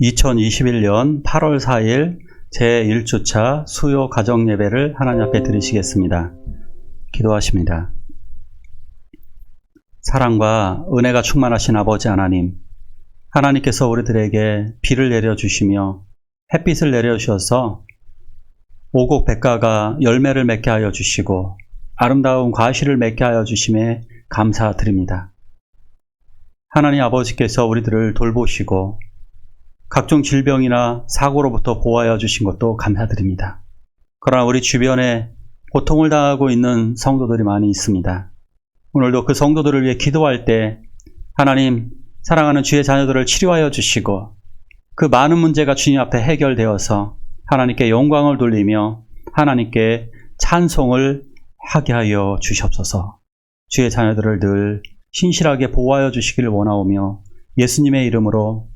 2021년 8월 4일 제1주차 수요 가정 예배를 하나님 앞에 드리시겠습니다. 기도하십니다. 사랑과 은혜가 충만하신 아버지 하나님, 하나님께서 우리들에게 비를 내려주시며 햇빛을 내려주셔서 오곡 백가가 열매를 맺게 하여 주시고 아름다운 과실을 맺게 하여 주심에 감사드립니다. 하나님 아버지께서 우리들을 돌보시고 각종 질병이나 사고로부터 보호하여 주신 것도 감사드립니다. 그러나 우리 주변에 고통을 당하고 있는 성도들이 많이 있습니다. 오늘도 그 성도들을 위해 기도할 때 하나님 사랑하는 주의 자녀들을 치료하여 주시고 그 많은 문제가 주님 앞에 해결되어서 하나님께 영광을 돌리며 하나님께 찬송을 하게 하여 주시옵소서. 주의 자녀들을 늘 신실하게 보호하여 주시기를 원하오며 예수님의 이름으로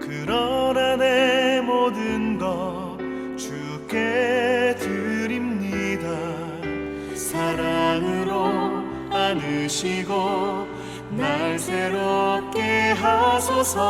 그러나 내 모든 것 주께 드립니다. 사랑으로 안으시고 날 새롭게 하소서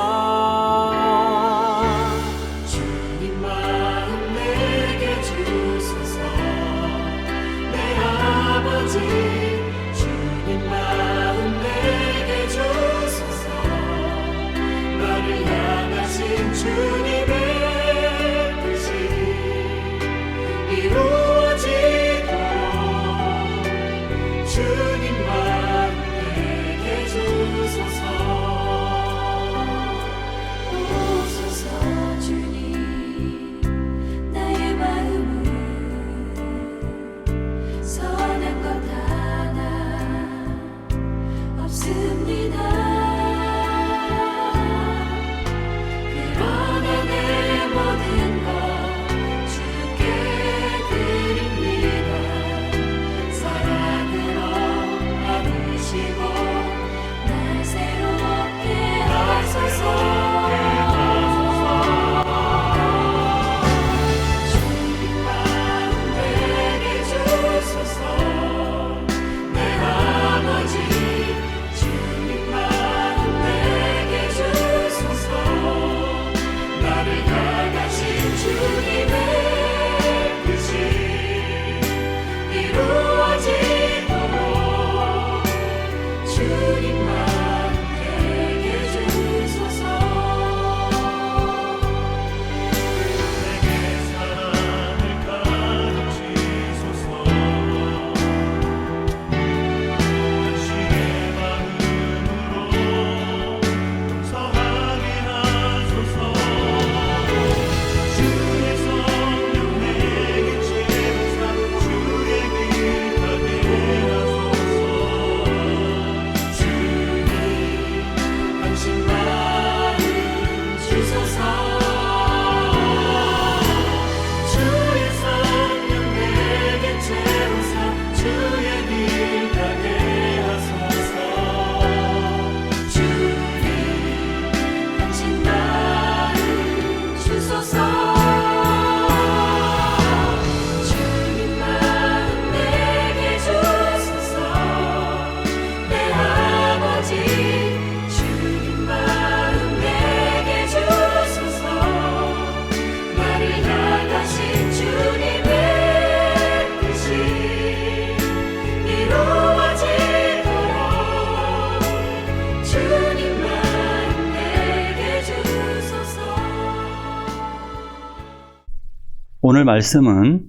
오늘 말씀은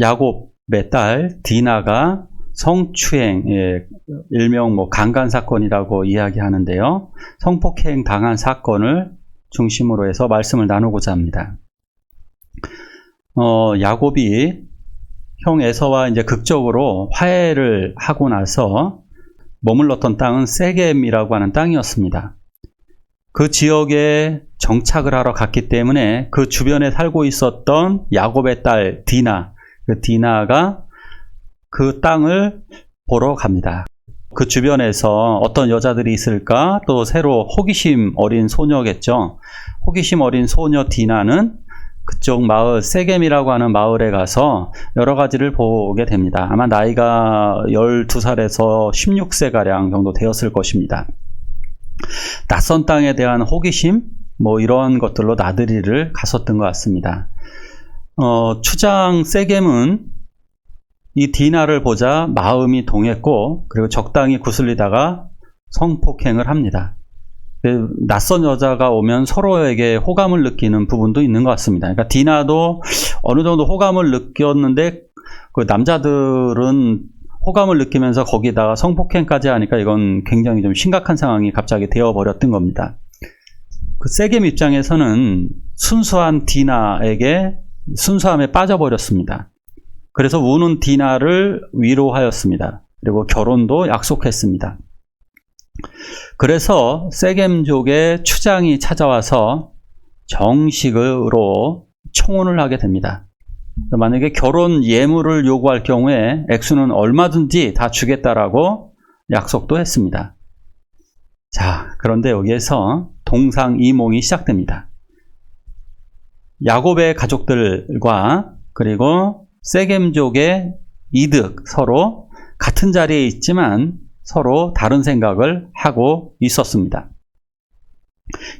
야곱의 딸 디나가 성추행, 예, 일명 뭐 강간 사건이라고 이야기하는데요. 성폭행 당한 사건을 중심으로 해서 말씀을 나누고자 합니다. 어, 야곱이 형 에서와 이제 극적으로 화해를 하고 나서 머물렀던 땅은 세겜이라고 하는 땅이었습니다. 그 지역에 정착을 하러 갔기 때문에 그 주변에 살고 있었던 야곱의 딸 디나, 그 디나가 그 땅을 보러 갑니다. 그 주변에서 어떤 여자들이 있을까? 또 새로 호기심 어린 소녀겠죠. 호기심 어린 소녀 디나는 그쪽 마을 세겜이라고 하는 마을에 가서 여러 가지를 보게 됩니다. 아마 나이가 12살에서 16세 가량 정도 되었을 것입니다. 낯선 땅에 대한 호기심 뭐 이런 것들로 나들이를 갔었던 것 같습니다. 어, 추장 세겜은 이 디나를 보자 마음이 동했고 그리고 적당히 구슬리다가 성폭행을 합니다. 그 낯선 여자가 오면 서로에게 호감을 느끼는 부분도 있는 것 같습니다. 그러니까 디나도 어느 정도 호감을 느꼈는데 그 남자들은 호감을 느끼면서 거기다가 성폭행까지 하니까 이건 굉장히 좀 심각한 상황이 갑자기 되어버렸던 겁니다. 그 세겜 입장에서는 순수한 디나에게 순수함에 빠져버렸습니다. 그래서 우는 디나를 위로하였습니다. 그리고 결혼도 약속했습니다. 그래서 세겜족의 추장이 찾아와서 정식으로 청혼을 하게 됩니다. 만약에 결혼 예물을 요구할 경우에 액수는 얼마든지 다 주겠다라고 약속도 했습니다. 자, 그런데 여기에서 동상이몽이 시작됩니다. 야곱의 가족들과 그리고 세겜족의 이득 서로 같은 자리에 있지만 서로 다른 생각을 하고 있었습니다.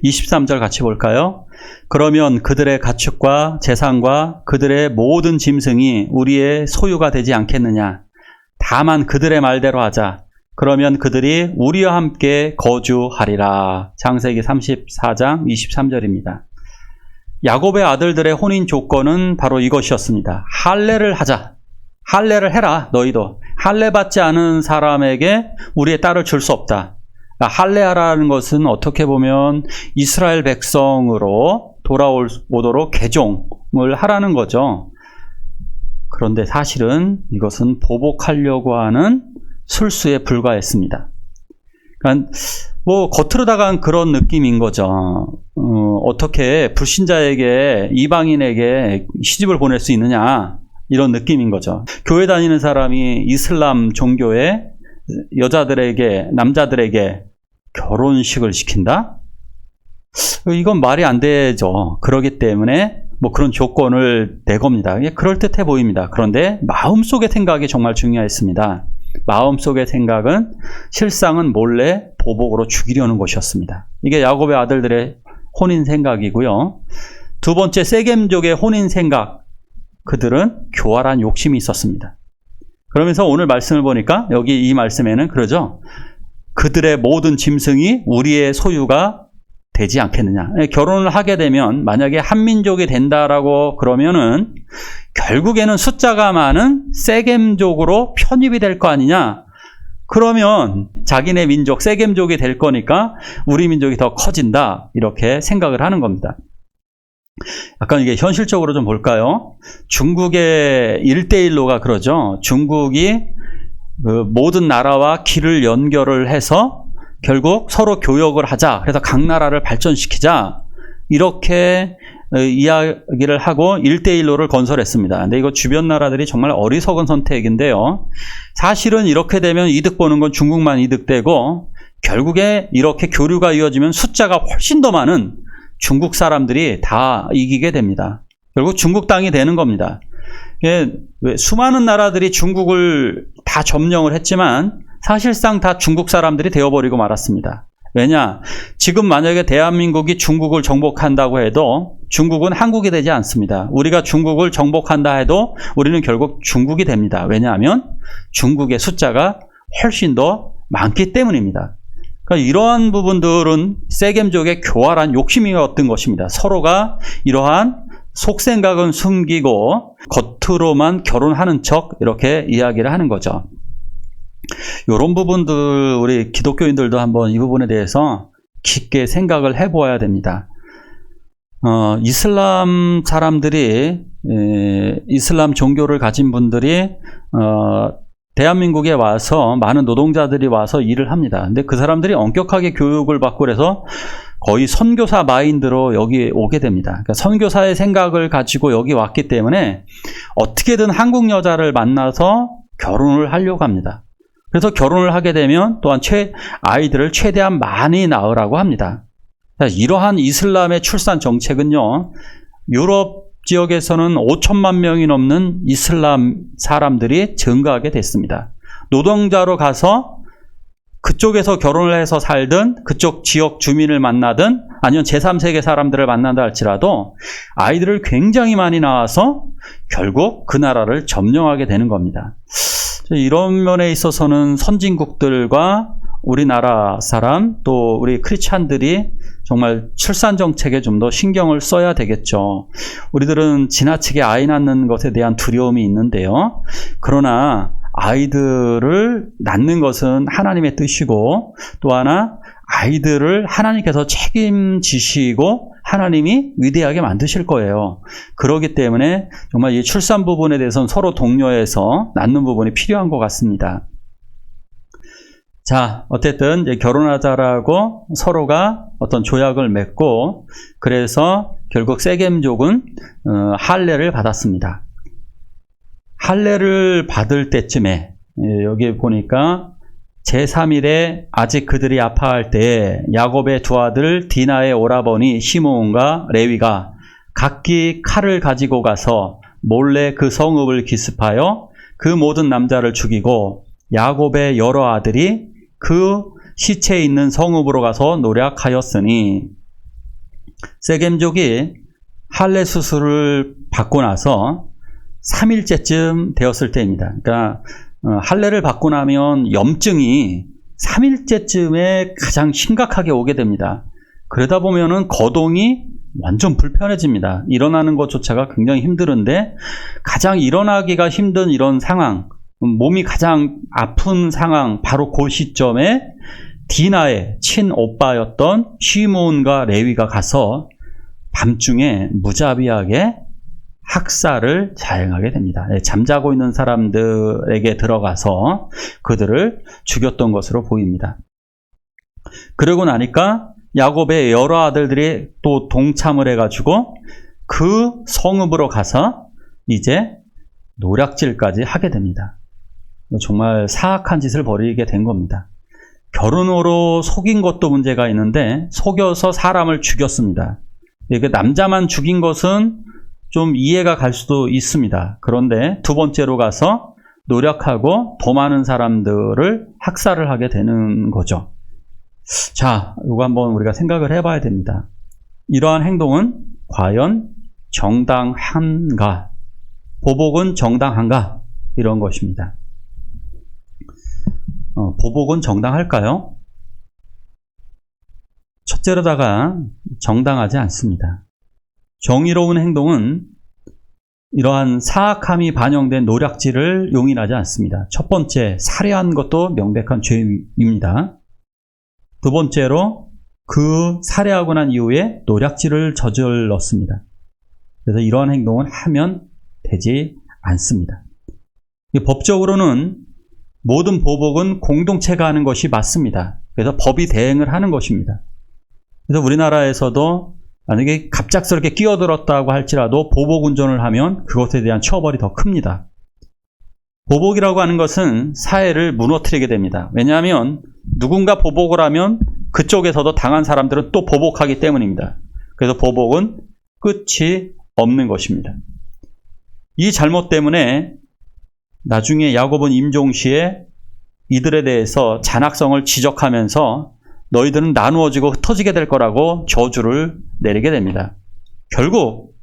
23절 같이 볼까요? 그러면 그들의 가축과 재산과 그들의 모든 짐승이 우리의 소유가 되지 않겠느냐? 다만 그들의 말대로 하자. 그러면 그들이 우리와 함께 거주하리라. 장세기 34장 23절입니다. 야곱의 아들들의 혼인 조건은 바로 이것이었습니다. 할례를 하자. 할례를 해라. 너희도 할례 받지 않은 사람에게 우리의 딸을 줄 수 없다. 할례하라는 것은 어떻게 보면 이스라엘 백성으로 돌아오도록 개종을 하라는 거죠. 그런데 사실은 이것은 보복하려고 하는 술수에 불과했습니다. 그러니까 뭐 겉으로다간 그런 느낌인 거죠. 어, 떻게 불신자에게 이방인에게 시집을 보낼 수 있느냐 이런 느낌인 거죠. 교회 다니는 사람이 이슬람 종교의 여자들에게 남자들에게 결혼식을 시킨다? 이건 말이 안 되죠. 그러기 때문에 뭐 그런 조건을 내 겁니다. 그럴 듯해 보입니다. 그런데 마음속의 생각이 정말 중요했습니다. 마음속의 생각은 실상은 몰래 보복으로 죽이려는 것이었습니다. 이게 야곱의 아들들의 혼인 생각이고요. 두 번째 세겜족의 혼인 생각. 그들은 교활한 욕심이 있었습니다. 그러면서 오늘 말씀을 보니까 여기 이 말씀에는 그러죠. 그들의 모든 짐승이 우리의 소유가 되지 않겠느냐. 결혼을 하게 되면 만약에 한민족이 된다라고 그러면은 결국에는 숫자가 많은 세겜족으로 편입이 될 거 아니냐. 그러면 자기네 민족 세겜족이 될 거니까 우리 민족이 더 커진다. 이렇게 생각을 하는 겁니다. 약간 이게 현실적으로 좀 볼까요? 중국의 일대일로가 그러죠. 중국이 그 모든 나라와 길을 연결을 해서 결국 서로 교역을 하자. 그래서 각 나라를 발전시키자. 이렇게 어, 이야기를 하고 1대1로를 건설했습니다. 근데 이거 주변 나라들이 정말 어리석은 선택인데요. 사실은 이렇게 되면 이득 보는 건 중국만 이득되고 결국에 이렇게 교류가 이어지면 숫자가 훨씬 더 많은 중국 사람들이 다 이기게 됩니다. 결국 중국 땅이 되는 겁니다. 수많은 나라들이 중국을 다 점령을 했지만 사실상 다 중국 사람들이 되어버리고 말았습니다. 왜냐? 지금 만약에 대한민국이 중국을 정복한다고 해도 중국은 한국이 되지 않습니다. 우리가 중국을 정복한다 해도 우리는 결국 중국이 됩니다. 왜냐하면 중국의 숫자가 훨씬 더 많기 때문입니다. 그러니까 이러한 부분들은 세겜족의 교활한 욕심이었던 것입니다. 서로가 이러한 속생각은 숨기고 겉으로만 결혼하는 척 이렇게 이야기를 하는 거죠. 이런 부분들 우리 기독교인들도 한번 이 부분에 대해서 깊게 생각을 해보아야 됩니다. 어, 이슬람 사람들이 에, 이슬람 종교를 가진 분들이 어, 대한민국에 와서 많은 노동자들이 와서 일을 합니다. 근데 그 사람들이 엄격하게 교육을 받고 그래서 거의 선교사 마인드로 여기 오게 됩니다. 그러니까 선교사의 생각을 가지고 여기 왔기 때문에 어떻게든 한국 여자를 만나서 결혼을 하려고 합니다. 그래서 결혼을 하게 되면 또한 최, 아이들을 최대한 많이 낳으라고 합니다. 자, 이러한 이슬람의 출산 정책은요, 유럽 지역에서는 5천만 명이 넘는 이슬람 사람들이 증가하게 됐습니다. 노동자로 가서 그쪽에서 결혼을 해서 살든 그쪽 지역 주민을 만나든 아니면 제3세계 사람들을 만난다 할지라도 아이들을 굉장히 많이 낳아서 결국 그 나라를 점령하게 되는 겁니다. 이런 면에 있어서는 선진국들과 우리나라 사람 또 우리 크리스찬들이 정말 출산 정책에 좀 더 신경을 써야 되겠죠. 우리들은 지나치게 아이 낳는 것에 대한 두려움이 있는데요. 그러나 아이들을 낳는 것은 하나님의 뜻이고 또 하나 아이들을 하나님께서 책임지시고 하나님이 위대하게 만드실 거예요. 그렇기 때문에 정말 이 출산 부분에 대해서는 서로 독려해서 낳는 부분이 필요한 것 같습니다. 자, 어쨌든 결혼하자라고 서로가 어떤 조약을 맺고 그래서 결국 세겜족은 어, 할례를 받았습니다. 할례를 받을 때쯤에 예, 여기 보니까 제3일에 아직 그들이 아파할 때에 야곱의 두 아들 디나의 오라버니 시므온과 레위가 각기 칼을 가지고 가서 몰래 그 성읍을 기습하여 그 모든 남자를 죽이고 야곱의 여러 아들이 그 시체 있는 성읍으로 가서 노력하였으니 세겜족이 할례 수술을 받고 나서 3일째쯤 되었을 때입니다. 그러니까 어, 할례를 받고 나면 염증이 3일째쯤에 가장 심각하게 오게 됩니다. 그러다 보면은 거동이 완전 불편해집니다. 일어나는 것조차가 굉장히 힘들은데 가장 일어나기가 힘든 이런 상황, 몸이 가장 아픈 상황, 바로 그 시점에 디나의 친오빠였던 시몬과 레위가 가서 밤중에 무자비하게 학살을 자행하게 됩니다. 네, 잠자고 있는 사람들에게 들어가서 그들을 죽였던 것으로 보입니다. 그러고 나니까 야곱의 여러 아들들이 또 동참을 해가지고 그 성읍으로 가서 이제 노략질까지 하게 됩니다. 정말 사악한 짓을 벌이게 된 겁니다. 결혼으로 속인 것도 문제가 있는데 속여서 사람을 죽였습니다. 남자만 죽인 것은 좀 이해가 갈 수도 있습니다. 그런데 두 번째로 가서 노력하고 더 많은 사람들을 학살을 하게 되는 거죠. 자, 이거 한번 우리가 생각을 해봐야 됩니다. 이러한 행동은 과연 정당한가? 보복은 정당한가? 이런 것입니다. 어, 보복은 정당할까요? 첫째로다가 정당하지 않습니다. 정의로운 행동은 이러한 사악함이 반영된 노략질을 용인하지 않습니다. 첫 번째, 살해한 것도 명백한 죄입니다. 두 번째로 그 살해하고 난 이후에 노략질을 저질렀습니다. 그래서 이러한 행동은 하면 되지 않습니다. 법적으로는 모든 보복은 공동체가 하는 것이 맞습니다. 그래서 법이 대행을 하는 것입니다. 그래서 우리나라에서도 만약에 갑작스럽게 끼어들었다고 할지라도 보복 운전을 하면 그것에 대한 처벌이 더 큽니다. 보복이라고 하는 것은 사회를 무너뜨리게 됩니다. 왜냐하면 누군가 보복을 하면 그쪽에서도 당한 사람들은 또 보복하기 때문입니다. 그래서 보복은 끝이 없는 것입니다. 이 잘못 때문에 나중에 야곱은 임종시에 이들에 대해서 잔악성을 지적하면서 너희들은 나누어지고 흩어지게 될 거라고 저주를 내리게 됩니다. 결국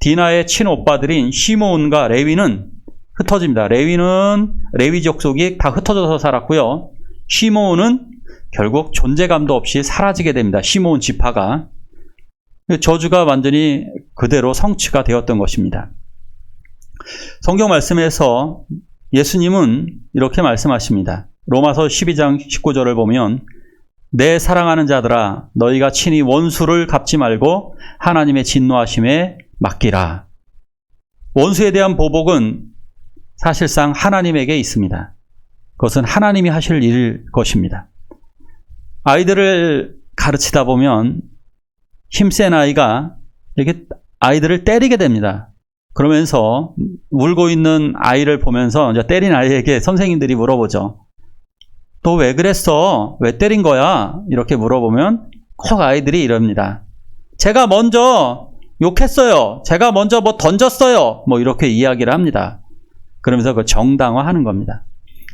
디나의 친오빠들인 시몬과 레위는 흩어집니다. 레위는 레위 족속이 다 흩어져서 살았고요. 시몬은 결국 존재감도 없이 사라지게 됩니다. 시몬 지파가 저주가 완전히 그대로 성취가 되었던 것입니다. 성경 말씀에서 예수님은 이렇게 말씀하십니다. 로마서 12장 19절을 보면 내 사랑하는 자들아 너희가 친히 원수를 갚지 말고 하나님의 진노하심에 맡기라. 원수에 대한 보복은 사실상 하나님에게 있습니다. 그것은 하나님이 하실 일일 것입니다. 아이들을 가르치다 보면 힘센 아이가 이렇게 아이들을 때리게 됩니다. 그러면서 울고 있는 아이를 보면서 이제 때린 아이에게 선생님들이 물어보죠. 너 왜 그랬어? 왜 때린 거야? 이렇게 물어보면 콕 아이들이 이럽니다. 제가 먼저 욕했어요. 제가 먼저 뭐 던졌어요. 뭐 이렇게 이야기를 합니다. 그러면서 그 정당화하는 겁니다.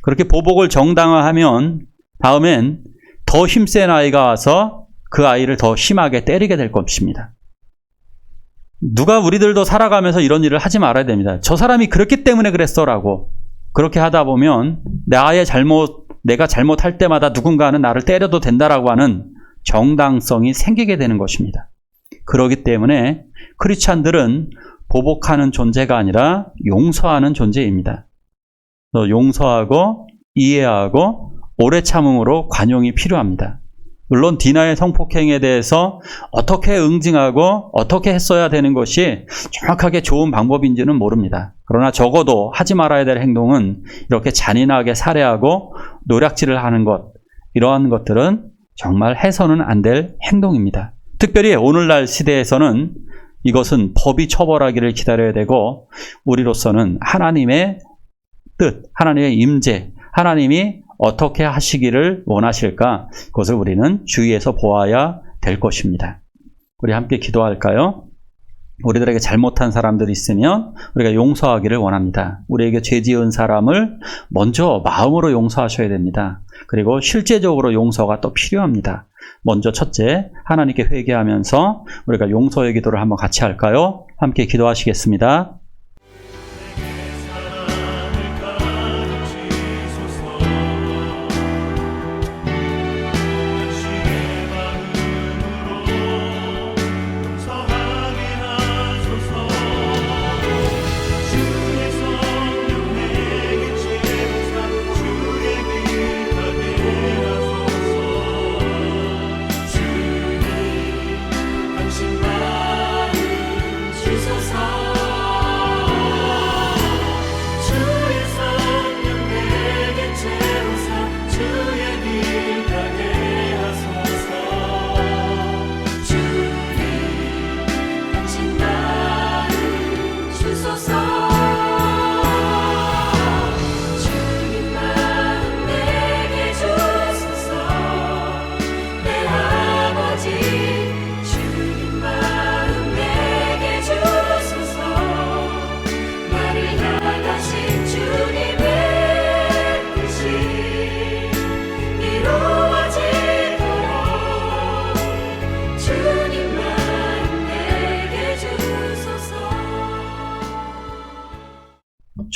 그렇게 보복을 정당화하면 다음엔 더 힘센 아이가 와서 그 아이를 더 심하게 때리게 될 것입니다. 누가 우리들도 살아가면서 이런 일을 하지 말아야 됩니다. 저 사람이 그렇기 때문에 그랬어라고. 그렇게 하다 보면 나의 잘못, 내가 잘못할 때마다 누군가는 나를 때려도 된다라고 하는 정당성이 생기게 되는 것입니다. 그렇기 때문에 크리스찬들은 보복하는 존재가 아니라 용서하는 존재입니다. 또 용서하고 이해하고 오래 참음으로 관용이 필요합니다. 물론 디나의 성폭행에 대해서 어떻게 응징하고 어떻게 했어야 되는 것이 정확하게 좋은 방법인지는 모릅니다. 그러나 적어도 하지 말아야 될 행동은 이렇게 잔인하게 살해하고 노략질을 하는 것, 이러한 것들은 정말 해서는 안 될 행동입니다. 특별히 오늘날 시대에서는 이것은 법이 처벌하기를 기다려야 되고 우리로서는 하나님의 뜻, 하나님의 임재, 하나님이 어떻게 하시기를 원하실까? 그것을 우리는 주의해서 보아야 될 것입니다. 우리 함께 기도할까요? 우리들에게 잘못한 사람들이 있으면 우리가 용서하기를 원합니다. 우리에게 죄 지은 사람을 먼저 마음으로 용서하셔야 됩니다. 그리고 실제적으로 용서가 또 필요합니다. 먼저 첫째, 하나님께 회개하면서 우리가 용서의 기도를 한번 같이 할까요? 함께 기도하시겠습니다.